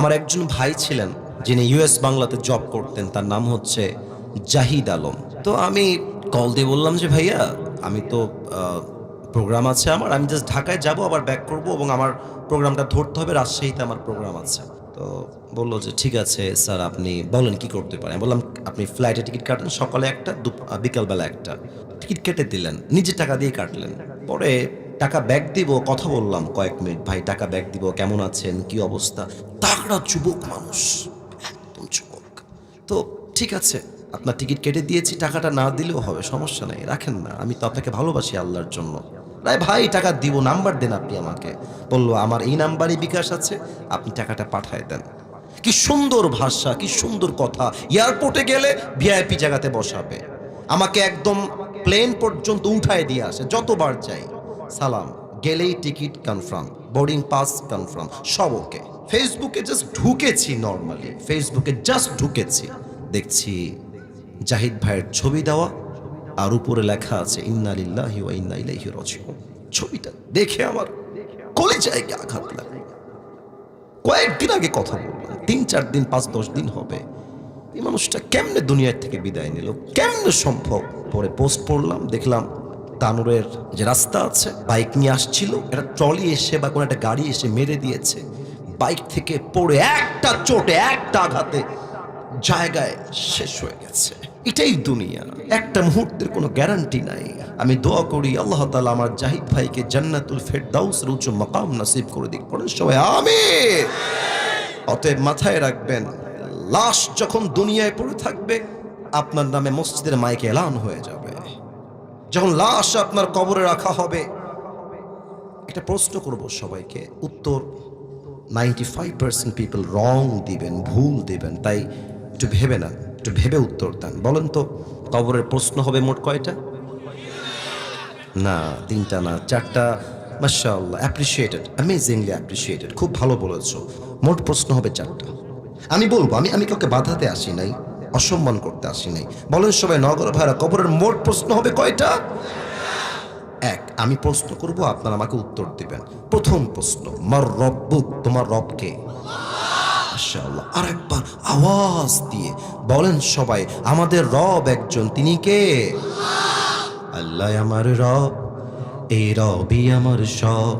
আমার একজন ভাই ছিলেন, যিনি ইউএস বাংলাতে জব করতেন, তার নাম হচ্ছে জাহিদ আলম। তো আমি কল দিয়ে বললাম যে, ভাইয়া, আমি তো প্রোগ্রাম আছে আমার, আমি জাস্ট ঢাকায় যাব, আবার ব্যাক করব এবং আমার প্রোগ্রামটা ধরতে হবে, রাজশাহীতে আমার প্রোগ্রাম আছে। তো বলল যে, ঠিক আছে, স্যার, আপনি বলেন কি করতে পারেন? বললাম, আপনি ফ্লাইটে টিকিট কাটেন সকালে একটা বিকালবেলা একটা। টিকিট কেটে দিলেন, নিজে টাকা দিয়ে কাটলেন। পরে টাকা ব্যাগ দিব, কথা বললাম। কয়েক মিনিট, ভাই, টাকা ব্যাগ দিব, কেমন আছেন? কি অবস্থা? তাকড়া যুবক মানুষ। একদম যুবক। তো ঠিক আছে, আপনার টিকিট কেটে দিয়েছি, টাকাটা না দিলেও হবে, সমস্যা নেই, রাখেন না, আমি তো আপনাকে ভালোবাসি আল্লাহর জন্য। রায় ভাই, টাকা দিব, নাম্বার দেন আপনি আমাকে। বলল, আমার এই নাম্বারই বিকাশ আছে, আপনি টাকাটা পাঠায় দেন। কি সুন্দর ভাষা, কি সুন্দর কথা, এয়ারপোর্টে গেলে ভিআইপি জায়গাতে বসাবে। আমাকে একদম প্লেন পর্যন্ত উঠায় দিয়ে আসে, যতবার যাই সালাম। গেলেই ticket confirm boarding pass confirm সব ওকে ফেসবুকে জাস্ট ঢুকেছি নর্মালি ফেসবুকে জাস্ট ঢুকেছি। দেখছি জাহিদ ভাইয়ের ছবি দেওয়া, আর উপরে লেখা আছে, ইন্না লিল্লাহি ওয়া ইন্না ইলাইহি রাজিউন। ছবিটা দেখে আমার কলিজায় আঘাত লাগে। কয়েকদিন আগে কথা বললাম, তিন চার দিন, পাঁচ দশ দিন হবে। এই মানুষটা কেমনে দুনিয়ার থেকে বিদায় নিল? কেমনে সম্ভব? পরে পোস্ট পড়লাম, দেখলাম তানুরের যে রাস্তা আছে, বাইক নিয়ে আসছিল। একটা ট্রলি এসে বা কোনো একটা গাড়ি এসে মেরে দিয়েছে। বাইক থেকে পড়ে একটা চোটে, একটা আঘাতে জায়গায় শেষ হয়ে গেছে। এটাই দুনিয়া। একটা মুহূর্তের কোনো গ্যারান্টি নাই। আমি দোয়া করি, আল্লাহ তাআলা আমার জাহিদ ভাইকে জান্নাতুল ফেরদাউসের উচ্চ মাকাম নাসিব করে দিক। পড়েন সবাই, আমিন। অতএব মাথায় রাখবেন, লাশ যখন দুনিয়ায় পড়ে থাকবে, আপনার নামে মসজিদের মাইকে এলান হয়ে যাবে। যখন লাশ আপনার কবরে রাখা হবে একটা প্রশ্ন করব সবাইকে। উত্তর ninety five percent people wrong দিবেন, ভুল দিবেন, তাই একটু ভেবে না একটু ভেবে উত্তর দেন। বলেন তো, কবরের প্রশ্ন হবে মোট কয়টা? না, তিনটা না, চারটা, মাশাআল্লাহ অ্যাপ্রিসিয়েটেড অ্যামেজিংলি অ্যাপ্রিসিয়েটেড খুব ভালো বলেছ। মোট প্রশ্ন হবে চারটা। আমি বলব, আমি আমি কাউকে বাধাতে আসি নাই। অসম্মান করতে আসি নাই। বলেন সবাই, নগর ভাড়া কবরের মোট প্রশ্ন হবে কয়টা? এক, আমি প্রশ্ন করব, আপনারা আমাকে উত্তর দিবেন। প্রথম প্রশ্ন, মার রব্বুক তোমার রবকে মাশাআল্লাহ, আরেকবার আওয়াজ দিয়ে বলেন সবাই, আমাদের রব একজন, তিনি কে? আল্লাহ আমার রব, এই রবই আমার সব।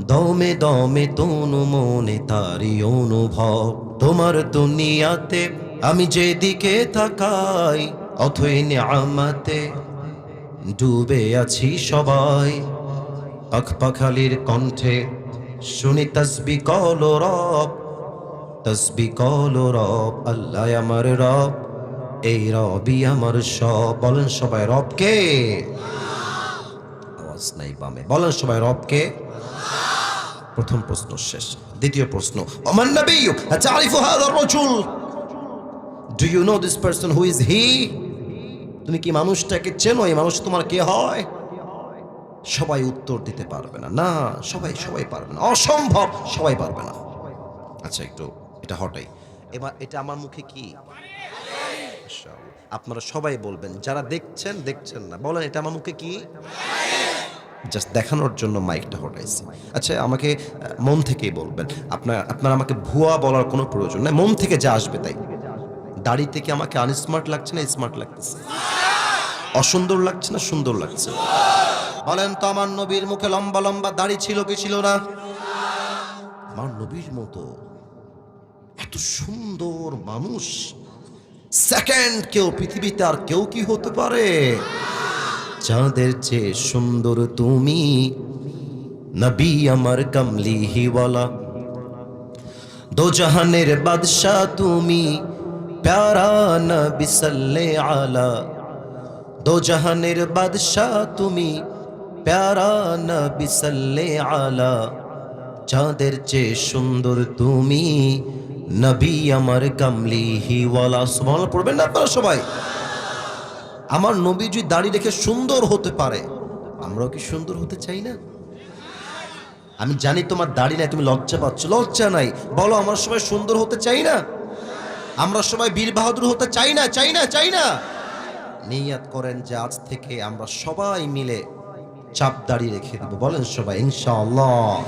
দমে দমে তনু মনে তারি অনুভব, তোমার দুনিয়াতে আমি যেদিকে তাকাই, অথই আমাতে ডুবে আছি সবাই। পাখপাখালির কণ্ঠে শুনি তসবি কল রব, তসবি কল রব, আল্লাহ আমার রব, এই রবি আমার সব। বলেন সবাই রবকে আওয়াজ নাই বামে। বলেন সবাই রবকে প্রথম প্রশ্ন শেষ, দ্বিতীয় প্রশ্ন, ওমান নবিয়্যু তারিফু হাযা রাজুল do you know this person who is he তুমি কি মানুষটাকে চেনো? এই মানুষ তোমার কে হয়? সবাই উত্তর দিতে পারবে না। না, সবাই সবাই পারবে না। অসম্ভব, সবাই পারবে না। আচ্ছা একটু এটা হটাই। এবার এটা আমার মুখে কি? আপনারা সবাই বলবেন, যারা দেখছেন দেখছেন না। বলেন, এটা আমার মুখে কি? জাস্ট দেখানোর জন্য মাইকটা হটাইছি। আচ্ছা আমাকে মন থেকেই বলবেন। আপনার আপনার আমাকে ভুয়া বলার কোনো প্রয়োজন নেই। মন থেকে যা আসবে তাই। দাড়ি থেকে আমাকে আনস্মার্ট লাগছে না স্মার্ট লাগতেছে? অসুন্দর লাগছে না সুন্দর লাগছে? বলেন তো আমার নবীর মুখে লম্বা লম্বা দাড়ি ছিল কি ছিল না? আমার নবীর মতো এত সুন্দর মানুষ সেকেন্ড কেউ পৃথিবীতে আর কেউ কি হতে পারে? চাঁদের চেয়ে সুন্দর তুমি নবী আমার কমলি হিওয়ালা দো জাহানের বাদশাহ তুমি প্যারা নবী সাল্লে আলা দো জাহানের বাদশাহ তুমি প্যারা নবী সাল্লে আলা চাঁদের চেয়ে সুন্দর তুমি নবী আমার কামলি হিওয়ালা সুবহানাল্লাহ পড়বেন না আপনারা সবাই আমার নবী যদি দাড়ি রেখে সুন্দর হতে পারে। আমরাও কি সুন্দর হতে চাই না? আমি জানি তোমার দাড়ি নাই, তুমি লজ্জা পাচ্ছ। লজ্জা নাই। বলো, আমার সবাই সুন্দর হতে চাই না? আমরা সবাই বীর বাহাদুর হতে চাই না চাই না চাই না। নিয়াত করেন যে আজ থেকে আমরা সবাই মিলে চাপ দাঁড়িয়ে রেখে দেবো। বলেন সবাই, ইনশাআল্লাহ।